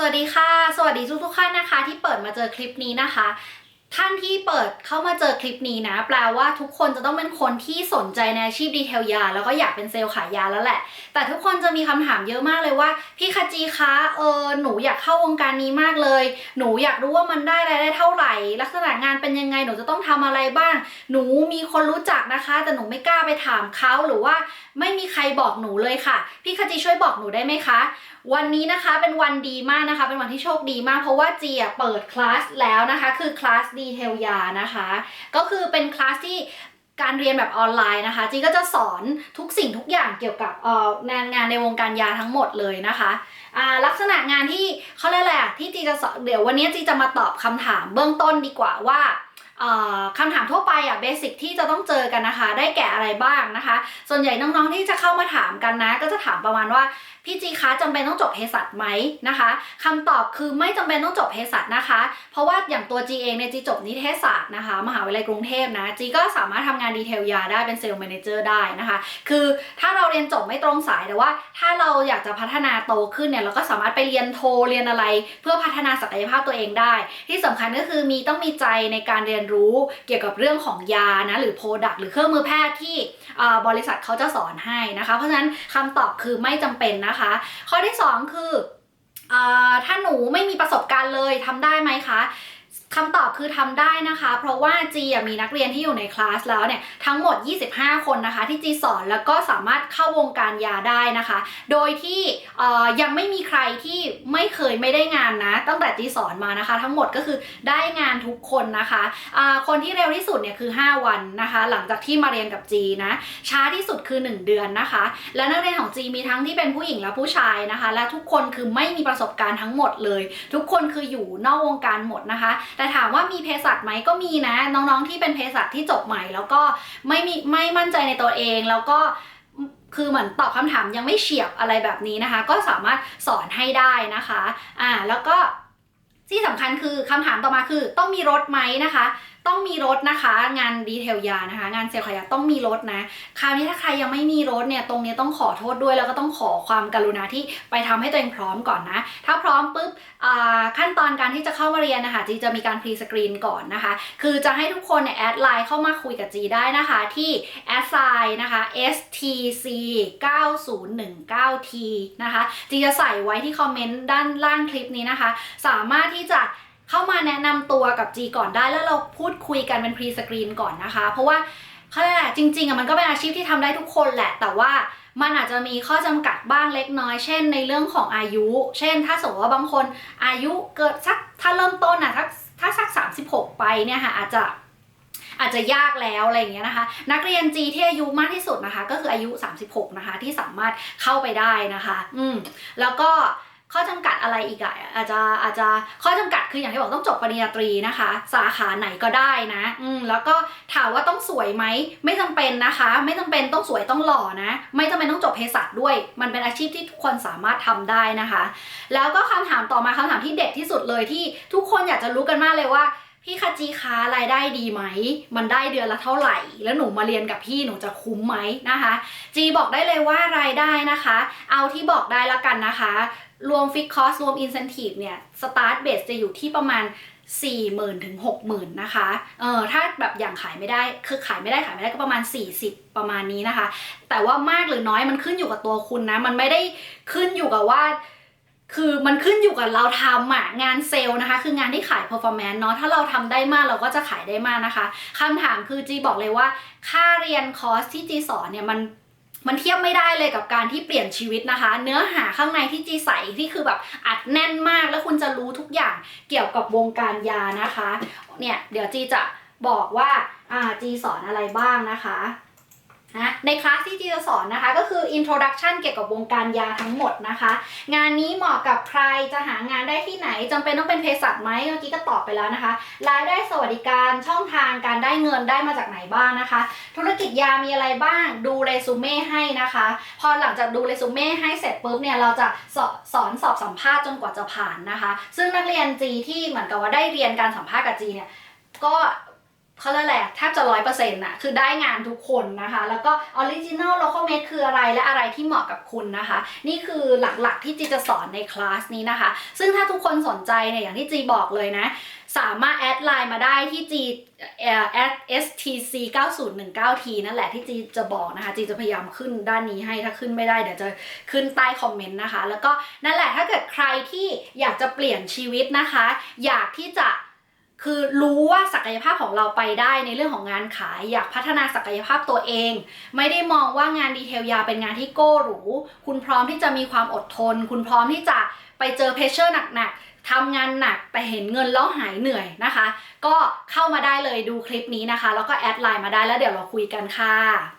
สวัสดีค่ะ สวัสดีทุกทุกๆท่านนะคะ ที่เปิดมาเจอคลิปนี้นะคะ ท่านที่เปิดเข้ามาเจอคลิปนี้นะ แปลว่าทุกคนจะต้องเป็นคนที่สนใจในอาชีพดีเทลยา แล้วก็อยากเป็นเซลล์ขายยาแล้วแหละ แต่ทุกคนจะมีคำถามเยอะมากเลยว่าพี่คาจีคะเออหนูอยากเข้าวงการนี้มากเลย หนูอยากรู้ว่ามันได้รายได้เท่าไหร่ ลักษณะงานเป็นยังไงหนูจะต้องทำอะไรบ้าง หนูมีคนรู้จักนะคะ แต่หนูไม่กล้าไปถามเขาหรือว่า ไม่มีใครบอกหนูเลยค่ะ พี่คาจีช่วยบอกหนูได้ไหมคะวันนี้นะคะเป็นวันดีมากนะคะ เป็นวันที่โชคดีมาก เพราะว่าจีอะเปิดคลาสแล้วนะคะ คือคลาสดีเทลยานะคะ ก็คือเป็นคลาสที่การเรียนแบบออนไลน์นะคะ จีก็จะสอนทุกสิ่งทุกอย่างเกี่ยวกับเอองานงานในวงการยาทั้งหมดเลยนะคะอ่าลักษณะงานที่เขาเรียกอะไรอะที่จีจะสอนเดี๋ยววันนี้จีจะมาตอบคำถามเบื้องต้นดีกว่าว่าเออคำถามทั่วไปอะเบสิกที่จะต้องเจอกันนะคะ ได้แก่อะไรบ้างนะคะ ส่วนใหญ่น้องๆที่จะเข้ามาถามกันนะ ก็จะถามประมาณว่า พี่จีคะจำเป็นต้องจบเภสัชไหมนะคะคำตอบคือไม่จำเป็นต้องจบเภสัชนะคะ เพราะว่าอย่างตัวจีเองเนี่ยจีจบนิเทศศาสตร์นะคะ มหาวิทยาลัยกรุงเทพนะจีก็สามารถทำงานดีเทลยาได้เป็นเซลล์แมเนเจอร์ได้นะคะ คือถ้าเราเรียนจบไม่ตรงสายแต่ว่า ถ้าเราอยากจะพัฒนาโตขึ้นเนี่ยเราก็สามารถไปเรียนโทเรียนอะไร เพื่อพัฒนาศักยภาพตัวเองได้ ที่สำคัญก็คือมีต้องมีใจในการเรียนรู้เกี่ยวกับเรื่องของยานะหรือโปรดักต์หรือเครื่องมือแพทย์ที่บริษัทเขาจะสอนให้นะคะ เพราะฉะนั้นคำตอบคือไม่จำเป็นนะคะข้อที่ 2 คืออถ้าหนูไม่มีประสบการณ์เลยทำได้ไหมคะ คำตอบคือทำได้นะคะ เพราะว่าจีมีนักเรียนที่อยู่ในคลาสแล้วเนี่ยทั้งหมด 25 คนนะคะ ที่จีสอนแล้วก็สามารถเข้าวงการยาได้นะคะ โดยที่ยังไม่มีใครที่ไม่เคยไม่ได้งานนะ ตั้งแต่จีสอนมานะคะ ทั้งหมดก็คือได้งานทุกคนนะคะคนที่เร็วที่สุดเนี่ยคือ 5 วันนะคะ หลังจากที่มาเรียนกับจีนะช้าที่สุดคือ 1 เดือนนะคะ และนักเรียนของจีมีทั้งที่เป็นผู้หญิงและผู้ชายนะคะ และทุกคนคือไม่มีประสบการณ์ทั้งหมดเลย ทุกคนคืออยู่นอกวงการหมดนะคะแต่ถามว่ามีเภสัชไหมก็มีนะ น้องๆที่เป็นเภสัชที่จบใหม่ แล้วก็ไม่มีไม่มั่นใจในตัวเองแล้วก็คือเหมือนตอบคำถามยังไม่เฉียบอะไรแบบนี้นะคะ ก็สามารถสอนให้ได้นะคะอ่าแล้วก็ที่สำคัญคือคำถามต่อมาคือต้องมีรถไหมนะคะ ต้องมีรถนะคะ งานดีเทลยานะคะ งานเซลล์ขายยาต้องมีรถนะ คราวนี้ถ้าใครยังไม่มีรถเนี่ยตรงนี้ต้องขอโทษด้วยแล้วก็ต้องขอความกรุณาที่ไปทำให้ตัวเองพร้อมก่อนนะ ถ้าพร้อมปุ๊บอ่าขั้นตอนการที่จะเข้ามาเรียนนะคะจีจะมีการพรีสกรีนก่อนนะคะ คือจะให้ทุกคนเนี่ยแอดไลน์เข้ามาคุยกับจีได้นะคะที่แอดไซน์นะคะ stc 9019t นะคะจีจะใส่ไว้ที่คอมเมนต์ด้านล่างคลิปนี้นะคะ สามารถที่จะ เข้ามาแนะนำตัวกับจีก่อนได้แล้วเราพูดคุยกันเป็นพรีสกรีนก่อนนะคะ เพราะว่าเขาเรียกอะไรจริงๆอะมันก็เป็นอาชีพที่ทำได้ทุกคนแหละ แต่ว่ามันอาจจะมีข้อจำกัดบ้างเล็กน้อย เช่น ในเรื่องของอายุ เช่น ถ้าสมมติว่าบางคนอายุเกิดสักถ้าเริ่มต้นอะถ้าถ้าสัก 36 ไปเนี่ยค่ะอาจจะอาจจะยากแล้วอะไรอย่างเงี้ยนะคะ นักเรียนจีที่อายุมากที่สุดนะคะ ก็คืออายุ 36 นะคะ ที่สามารถเข้าไปได้นะคะ อืมแล้วก็ ข้อจำกัดอะไรอีกอะอาจจะอาจจะข้อจำกัดคืออย่างที่บอกต้องจบปริญญาตรีนะคะ สาขาไหนก็ได้นะอืมแล้วก็ถามว่าต้องสวยไหมไม่จำเป็นนะคะ ไม่จำเป็นต้องสวยต้องหล่อนะ ไม่จำเป็นต้องจบเภสัชด้วย มันเป็นอาชีพที่ทุกคนสามารถทำได้นะคะ แล้วก็คำถามต่อมาคำถามที่เด็ดที่สุดเลยที่ทุกคนอยากจะรู้กันมากเลยว่า พี่คาจีคะรายได้ดีไหม มันได้เดือนละเท่าไหร่ แล้วหนูมาเรียนกับพี่หนูจะคุ้มไหมนะคะ จีบอกได้เลยว่ารายได้นะคะ เอาที่บอกได้ละกันนะคะ รวมฟิกคอสรวมอินเซนティブเนี่ยสตาร์ทเบสจะอยู่ที่ประมาณ 40,000ถึง60,000นะคะ เออถ้าแบบอย่างขายไม่ได้คือขายไม่ได้ขายไม่ได้ก็ประมาณ 40 ประมาณนี้นะคะ แต่ว่ามากหรือน้อยมันขึ้นอยู่กับตัวคุณนะ มันไม่ได้ขึ้นอยู่กับว่า คือมันขึ้นอยู่กับเราทำอะงานเซลล์นะคะ คืองานที่ขาย performance เนาะถ้าเราทำได้มากเราก็จะขายได้มากนะคะคำถามคือจีบอกเลยว่า ค่าเรียนคอร์สที่จีสอนเนี่ยมันมันเทียบไม่ได้เลยกับการที่เปลี่ยนชีวิตนะคะ เนื้อหาข้างในที่จีใส่ที่คือแบบอัดแน่นมากแล้วคุณจะรู้ทุกอย่างเกี่ยวกับวงการยานะคะ เนี่ยเดี๋ยวจีจะบอกว่าอ่าจีสอนอะไรบ้างนะคะ นะในคลาสที่จีจะสอนนะคะ ก็คือ introduction เกี่ยวกับวงการยาทั้งหมดนะคะ งานนี้เหมาะกับใครจะหางานได้ที่ไหนจำเป็นต้องเป็นเภสัชไหมเมื่อกี้ก็ตอบไปแล้วนะคะรายได้สวัสดิการช่องทางการได้เงินได้มาจากไหนบ้างนะคะ ธุรกิจยามีอะไรบ้างดูเรซูเม่ให้นะคะ พอหลังจากดูเรซูเม่ให้เสร็จปุ๊บเนี่ยเราจะสอสอนสอบสัมภาษณ์จนกว่าจะผ่านนะคะ ซึ่งนักเรียนจีที่เหมือนกับว่าได้เรียนการสัมภาษณ์กับจีเนี่ยก็ เขาเรียกอะไรอะแทบจะร้อยเปอร์เซ็นต์ะคือได้งานทุกคนนะคะ แล้วก็ออริจิน l ล local made คืออะไรและอะไรที่เหมาะกับคุณนะคะ นี่คือหลักๆที่จีจะสอนในคลาสนี้นะคะ ซึ่งถ้าทุกคนสนใจเนี่ยอย่างที่จีบอกเลยนะ สามารถแอดไลน์มาได้ที่ G เอ่อ at stc 9019 t นั่นแหละที่จีจะบอกนะคะ จีจะพยายามขึ้นด้านนี้ให้ถ้าขึ้นไม่ได้เดี๋ยวจะขึ้นใต้คอมเมนต์นะคะ แล้วก็นั่นแหละถ้าเกิดใครที่อยากจะเปลี่ยนชีวิตนะคะ อยากที่จะ คือรู้ว่าศักยภาพของเราไปได้ในเรื่องของงานขายอยากพัฒนาศักยภาพตัวเอง ไม่ได้มองว่างานดีเทลยาเป็นงานที่โก้หรูคุณพร้อมที่จะมีความอดทน คุณพร้อมที่จะไปเจอเพรสเชอร์หนักๆทำงานหนักแต่เห็นเงินแล้วหายเหนื่อยนะคะ ก็เข้ามาได้เลยดูคลิปนี้นะคะ แล้วก็แอดไลน์มาได้แล้วเดี๋ยวเราคุยกันค่ะ